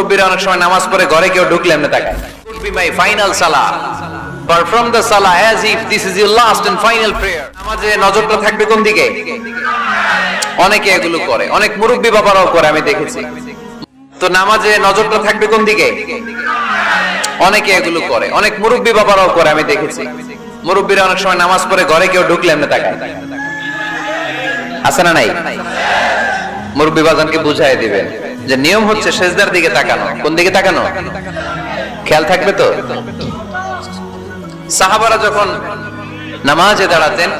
মুরব্বীরা অনেক সময় নামাজ পড়ে ঘরে কেউ ঢুকলে এমনি prayer, নামাজে নজরটা থাকবে কোন দিকে? অনেকে এগুলো করে। অনেক মুরব্বী বাবারাও করে, আমি দেখেছি। তো নামাজে নজরটা থাকবে কোন দিকে? অনেকে এগুলো করে। অনেক মুরব্বী বাবারাও করে, আমি দেখেছি। মুরব্বীরা অনেক সময় নামাজ পড়ে ঘরে কেউ ঢুকলে এমনি তাকায়। আছে না নাই? মুরব্বী বাজানকে বুঝাই দিবেন। যে নিয়ম হচ্ছে সেজদার দিকে তাকানো। কোন দিকে তাকানো? খেয়াল থাকবে তো? সাহাবারা যখন নামাজে দাঁড়াতেন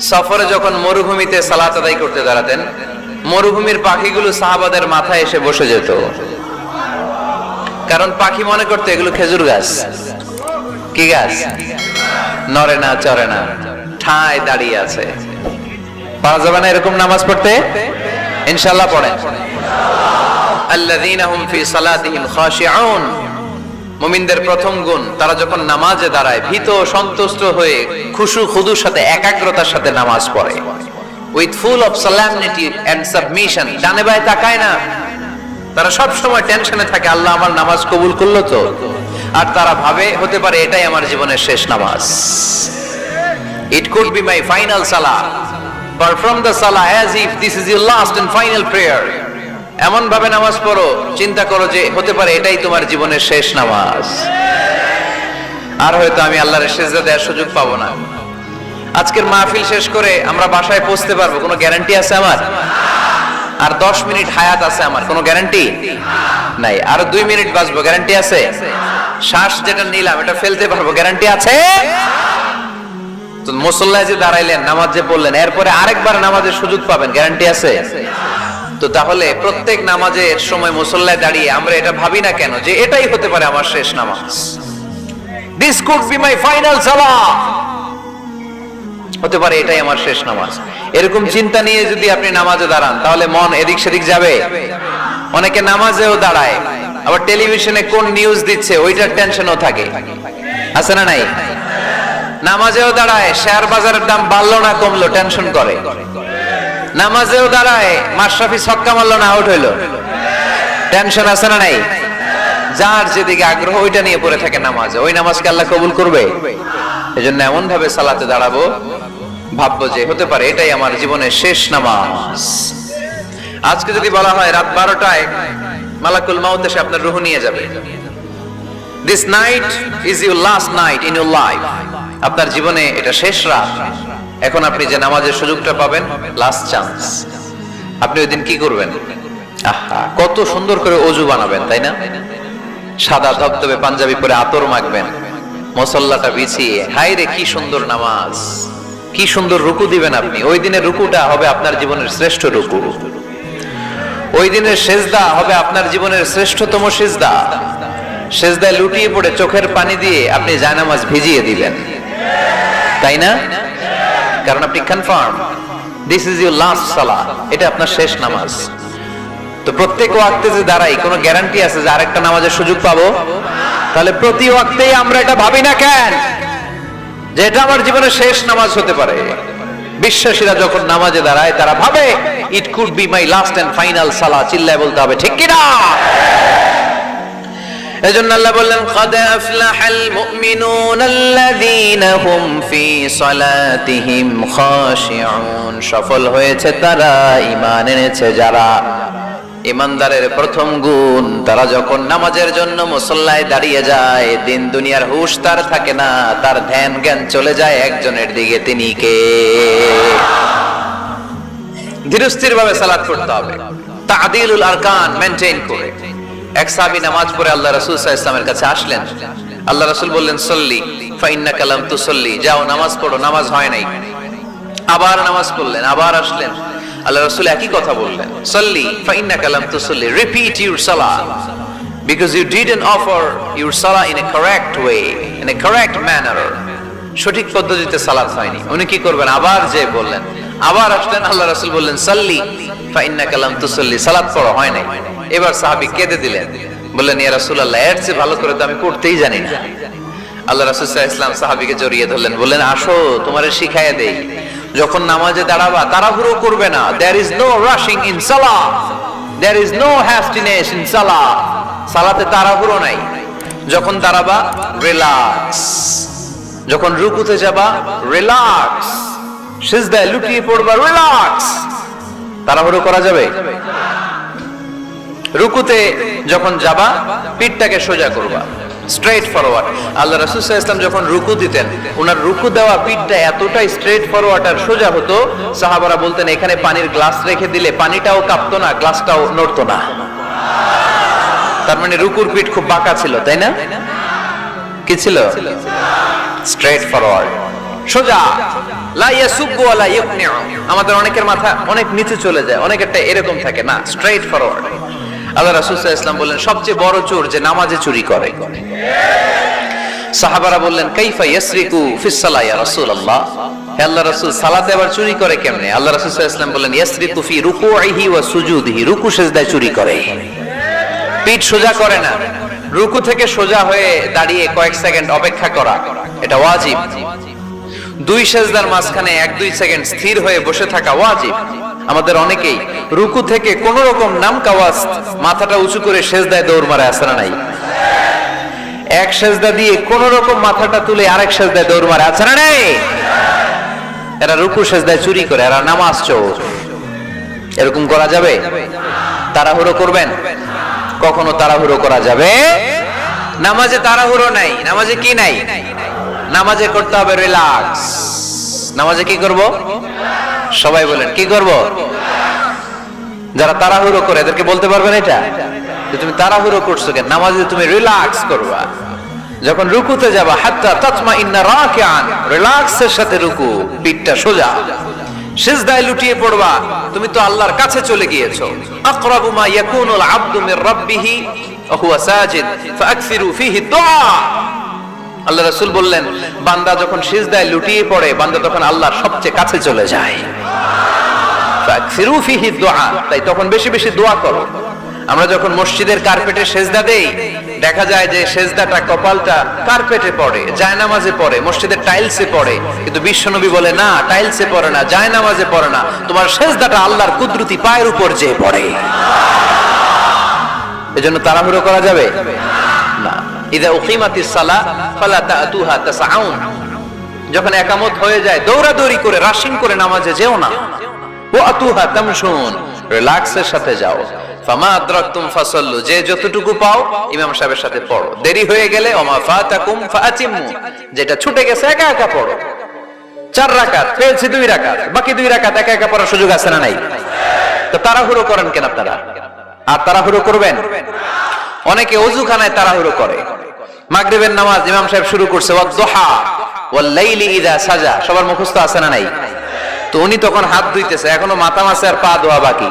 সফরে যখন মরুভূমিতে সালাত আদায় করতে দাঁড়াতেন মরুভূমির পাখিগুলো সাহাবাদের মাথায় এসে বসে যেত। কারণ পাখি মনে করতো এগুলো খেজুর গাছ। কি গাছ? নরে না চরে না। ঠায় দাঁড়িয়ে আছে। পারা যাবে না এরকম নামাজ পড়তে? ইনশাল্লাহ পড়েন। আল্লাযীনা হুম ফি তারা সাথে সাথে নামাজ পড়ে। না। তারা টেনশনে থাকে, আল্লাহ আমার নামাজ কবুল করল তো? আর তারা ভাবে, হতে পারে এটাই আমার জীবনের শেষ নামাজ। It could be my final Salah perform the final prayer এমন ভাবে নামাজ পড়ো, চিন্তা করো যে হতে পারে এটাই তোমার জীবনের শেষ নামাজ। আর হয়তো আমি আল্লাহর সেজদা দেওয়ার সুযোগ পাবো না। আজকের মাহফিল শেষ করে আমরা বাসায় পৌঁছতে পারব, কোনো গ্যারান্টি আছে আমার? আর দশ মিনিট হায়াত আছে আমার, কোনো গ্যারান্টি নাই। আর দুই মিনিট বাঁচবো গ্যারান্টি আছে? শ্বাস যেটা নিলাম, এটা ফেলতে পারব গ্যারান্টি আছে? মুসল্লায় যে দাঁড়াইলেন, নামাজ যে পড়লেন, এরপরে আরেকবার নামাজের সুযোগ পাবেন গ্যারান্টি আছে? তো তাহলে প্রত্যেক নামাজের সময় মুসল্লায় দাঁড়িয়ে আমরা এটা ভাবি না কেন যে এটাই হতে পারে আমার শেষ নামাজ? This could be my final সালাহ হতে পারে এটাই আমার শেষ নামাজ। এরকম চিন্তা নিয়ে যদি আপনি নামাজে দাঁড়ান, তাহলে মন এদিক সেদিক যাবে। অনেকে নামাজেও দাঁড়ায়, আবার টেলিভিশনে কোন নিউজ দিচ্ছে, ওইটার টেনশনও থাকে। আছে না নাই? নামাজেও দাঁড়ায় শেয়ার বাজারের দাম বাড়লো না কমলো টেনশন করে। নামাজেও দাঁড়ায়, মাশরাফি ছক্কা মারলো না আউট হইল। টেনশন আছে না নাই? যার যেদিকে আগ্রহ, ওইটা নিয়ে পড়ে থাকে নামাজে। ওই নামাজকে আল্লাহ কবুল করবে। এজন্য এমন ভাবে সালাতে দাঁড়াবো। ভাববো যে হতে পারে, এটাই আমার জীবনের শেষ নামাজ। আজকে যদি বলা হয় রাত বারোটায় মালাকুল মাউত এসে আপনার রুহ নিয়ে যাবে। This night is your last night in your life আপনার জীবনে এটা শেষ রাত। এখন আপনি যে নামাজের সুযোগটা পাবেন লাস্ট চান্স আপনি ওই দিন কি করবেন? আহা, কত সুন্দর করে অজু বানাবেন, তাই না? সাদা ধবধবে পাঞ্জাবি পরে আতর মাখবেন, মসল্লাটা বিছিয়ে। হাই রে, কি সুন্দর নামাজ। কি সুন্দর রুকু দিবেন আপনি। ওই দিনের রুকুটা হবে আপনার জীবনের শ্রেষ্ঠ রুকু। ওই দিনের সেজদা হবে আপনার জীবনের শ্রেষ্ঠতম সেজদা। সেজদায় লুটিয়ে পড়ে চোখের পানি দিয়ে আপনি জায়নামাজ ভিজিয়ে দিবেন। তাই না? কারণ আপনি confirm this is your last সালা এটা আপনার শেষ নামাজ। তো প্রত্যেক ওয়াক্তে যে দাঁড়াই, কোনো গ্যারান্টি আছে যে আরেকটা নামাজের সুযোগ পাবো? তাহলে প্রতি ওয়াক্তেই আমরা এটা ভাবি না কেন? যে এটা আমার জীবনের শেষ নামাজ হতে পারে। বিশ্বাসীরা যখন নামাজে দাঁড়ায়, তারা ভাবে it could be my last and final সালা চিল্লায় বলতে হবে, ঠিক কিনা? এজন্য আল্লাহ বললেন, কদ আফলাহাল মুমিনুন আল্লাযীনা হুম ফি সালাতিহিম খাশিউন। সফল হয়েছে তারা, ঈমান এনেছে যারা। ইমানদারের প্রথম গুণ, তারা যখন নামাজের জন্য মুসল্লায় দাঁড়িয়ে যায়, দিন দুনিয়ার হুশ তার থাকে না, তার ধ্যান জ্ঞান চলে যায় একজনের দিকে, তিনি কে? ধীরস্থির ভাবে সালাদ করতে হবে। আর আরকান মেনটেন করে। এক সাহাবী নামাজ পড়ে আল্লাহ রাসূল সাল্লাল্লাহু কাছে আসলেন। আল্লাহ রাসূল বললেন, সল্লি ফাইন্না কালাম তুসল্লি, যাও, নামাজ পড়ো, নামাজ হয় নাই। আবার নামাজ পড়লেন, আবার আসলেন। আল্লাহ রাসূল একই কথা বললেন, সল্লি ফাইন্না কালাম তুসল্লি রিপিট ইউর সালাহ because you didn't offer your salah in a correct way, in a correct manner. সঠিক পদ্ধতিতে সালাত হয়নি। উনি কি করবেন? আবার যে বললেন, আবার আসলেন, আল্লাহ রাসূল বললেন, সাল্লি কেঁদে দিলেন করে তো আমি না। আল্লাহ জড়িয়ে ধরলেন আসো যখন নামাজে দাঁড়াবা, তাড়াহুড়ো করবে না দেয়ার দেয়ার তাড়াহুড়ো নাই। যখন দাঁড়াবা রিল্যাক্স যখন রুকুতে যাবা রিল্যাক্স সিজদায় লুটিয়ে পড়বা রিল্যাক্স তাড়াহুড়ো করা যাবে? রুকুতে যখন যাবা, পিঠটাকে সোজা করবা। স্ট্রেট ফরওয়ার্ড আল্লাহ রাসূল ওয়াসাল্লাম যখন রুকু দিতেন ওনার রুকু দেওয়া পিঠটা এতটাই স্ট্রেট ফরওয়ার্ড আর সোজা হতো, সাহাবারা বলতেন, এখানে পানির গ্লাস রেখে দিলে পানিটাও কাঁপতো না গ্লাসটাও নড়তো না। তার মানে রুকুর পিঠ খুব বাঁকা ছিল, তাই না? কি ছিল? স্ট্রেট ফরওয়ার্ড সোজা। আমাদের অনেকের মাথা অনেক নিচে চলে যায়, অনেকেরটা এরকম থাকে, না স্ট্রেট ফরওয়ার্ড আল্লাহ আলাইহি ওয়াসাল্লাম বললেন, সবচেয়ে বড় চোর যে নামাজে চুরি করে। সাহাবারা বললেন, কাইফা ইয়াসরিকু ফিস সালাহ, ইয়া রাসূলুল্লাহ। হে আল্লাহ রাসূল, সালাতে আবার চুরি করে কেমনে? আল্লাহ রাসূল সাল্লাল্লাহু আলাইহি ওয়াসাল্লাম বললেন, ইয়াসরিকু ফি রুকুইহি ওয়া সুজুদিহি। রুকু সেজদায় চুরি করে। পিঠ সোজা করে না। রুকু থেকে সোজা হয়ে দাঁড়িয়ে কয়েক সেকেন্ড অপেক্ষা করা, এটা ওয়াজিব। দুই সেজদার মাঝখানে এক দুই সেকেন্ড স্থির হয়ে বসে থাকা ওয়াজিব। আমাদের অনেকেই রুকু থেকে কোন রকম নাম কাওয়াজ মাথাটা উঁচু করে সেজদায় দৌড় মারে আসে না নাই? এক সেজদা দিয়ে কোন রকম মাথাটা তুলে আরেক সেজদায় দৌড় মারে আছে না নাই? এরা রুকু সেজদায় চুরি করে, এরা নামাজ চোর। এরকম করা যাবে? তাড়াহুড়ো করবেন? কখনো তাড়াহুড়ো করা যাবে? নামাজে তাড়াহুড়ো নাই। নামাজে কি নাই? নামাজে করতে হবে রিল্যাক্স নামাজে কি করব? সবাই বলেন, কি করব? যারা তাড়াহুড়ো করে, এদেরকে বলতে পারবেন এটা? যে তুমি তাড়াহুড়ো করছ কেন? নামাজে তুমি রিল্যাক্স করবা। যখন রুকুতে যাবা, হাত্তা তাতমা ইন্না রাকিআন রিল্যাক্সের সাথে রুকু, পিঠটা সোজা। সিজদায় লুটিয়ে পড়বা, তুমি তো আল্লাহর কাছে চলে গিয়েছো। আকরাবু মা ইয়াকুনুল আবদু মির রাব্বিহি, ওয়া হুয়া সাজিদ ফাকসিরু ফিহি দুআ আল্লাহ রাসূল বললেন, বান্দা যখন সিজদায় লুটিয়ে পড়ে, বান্দা তখন আল্লাহর সবচেয়ে কাছে চলে যায়। তাই তখন বেশি বেশি দোয়া করো। আমরা যখন মসজিদের কার্পেটে সেজদা দেই, দেখা যায় যে সেজদাটা কপালটা কার্পেটে পড়ে, জায়নামাজে পড়ে, মসজিদের টাইলসে পড়ে। কিন্তু বিশ্বনবী বলে, না, টাইলসে পড়ে না, জায়নামাজে পড়ে না। তোমার সেজদাটা আল্লাহর কুদরতি পায়ের উপর যে পড়ে। এজন্য তাড়াহুড়ো করা যাবে? না। ইদা উকিমাতিস সালা যখন একামত হয়ে যায়, দৌড়াদৌড়ি করে রাশিং করে নামাজে যেও না। রিল্যাক্সের সাথে যাও। যেটা ছুটে গেছে, একা একা পড়ো। চার রাকাত দুই রাকাত, বাকি দুই রাকাত একা একা পড়ার সুযোগ আছে না নাই? তাড়াহুড়ো করেন কেন আপনারা? আর তাড়াহুড়ো করবেন? অনেকে অজুখানায় তাড়াহুড়ো করে। মাগরিবের নামাজ ইমাম সাহেব শুরু করছে, ওয়াদ-দুহা, ওয়াল-লাইলি ইযা সাজা। সবার মুখস্থ আছে না নাই? তো উনি তখন হাত ধুইতেছে, এখনও মাথা মাসে আর পা ধোয়া বাকি।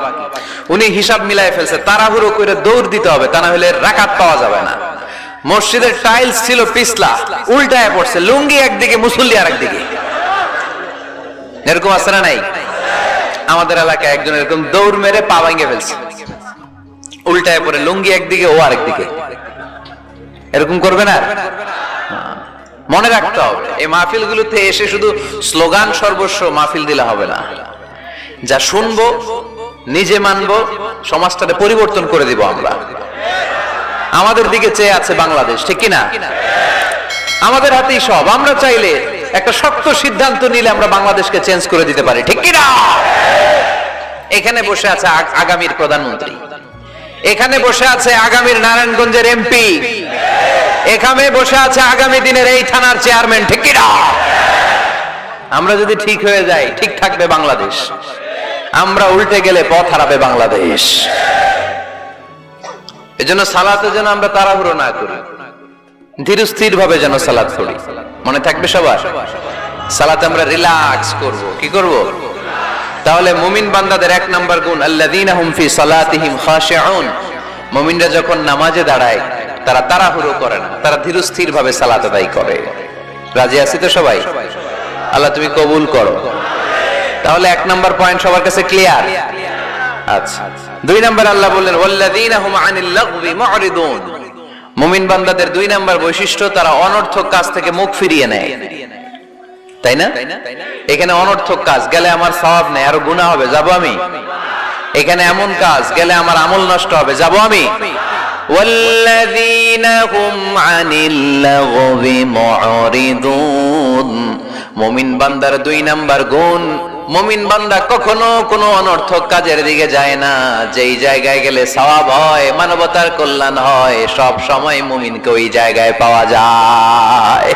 উনি হিসাব মিলাই ফেলছে, তাড়াহুড়ো করে দৌড় দিতে হবে, তা না হলে রাকাত পাওয়া যাবে না। মসজিদের টাইলস ছিল পিছলা, উল্টায় পড়ছে, লুঙ্গি একদিকে, মুসল্লি আর একদিকে এরকম আছে না নাই? আমাদের এলাকায় একজন এরকম দৌড় মেরে পা ভাঙে ফেলছে। উল্টায় পড়ে, লুঙ্গি একদিকে, ও আরেকদিকে। এরকম করবে না? মনে রাখতে হবে, এই মাহফিল গুলোতে এসে শুধু স্লোগান সর্বস্ব মাহফিল দিলে হবে না। যা শুনব, নিজে মানবো, সমাজটাকে পরিবর্তন করে দিব আমরা। আমাদের দিকে চেয়ে আছে বাংলাদেশ, ঠিক কিনা? আমাদের হাতেই সব। আমরা চাইলে একটা শক্ত সিদ্ধান্ত নিলে আমরা বাংলাদেশকে চেঞ্জ করে দিতে পারি, ঠিক কিনা? এখানে বসে আছে আগামীর প্রধানমন্ত্রী। এখানে বসে আছে আগামীর নারায়ণগঞ্জের এমপি। এখানে বসে আছে আগামী দিনের এই থানার চেয়ারম্যান, ঠিক কিনা? আমরা যদি ঠিক হয়ে যাই, ঠিক থাকবে বাংলাদেশ। আমরা উল্টে গেলে পথ হারাবে বাংলাদেশ। এজন্য সালাতে যেন আমরা তাড়াহুড়ো না করি। ধীর স্থির ভাবে যেন সালাত করি মনে থাকবে সবার? সালাতে আমরা রিল্যাক্স করব। কি করব? তাহলে মুমিন বান্দাদের এক নাম্বার গুণ, আল্লাযীনা হুম ফি সালাতিহিম খাশিউন। মুমিনরা যখন নামাজে দাঁড়ায় তারা তাড়াহুড়ো করে না, তারা ধীর স্থির ভাবে সালাত আদায় করে। রাজি আছি তো সবাই? আল্লাহ তুমি কবুল করো। তাহলে এক নাম্বার পয়েন্ট সবার কাছে ক্লিয়ার আচ্ছা দুই নাম্বার আল্লাহ বললেন মুমিন বান্দাদের দুই বৈশিষ্ট্য, তারা অনর্থক কাজ থেকে মুখ ফিরিয়ে নেয়। তাই না? এখানে অনর্থক কাজ, গেলে আমার সওয়াব নেই হবে, যাব আমি। এখানে এমন কাজ, গেলে আমার আমল নষ্ট হবে, যাব আমি। والذين هم عن اللغو معرضون মুমিন বান্দার দুই নাম্বার গুণ মুমিন বান্দা কখনো কোনো অনর্থক কাজের দিকে যায় না যেই জায়গায় গেলে সওয়াব হয় মানবতার কল্যাণ হয় সব সময় মুমিনকে ওই জায়গায় পাওয়া যায়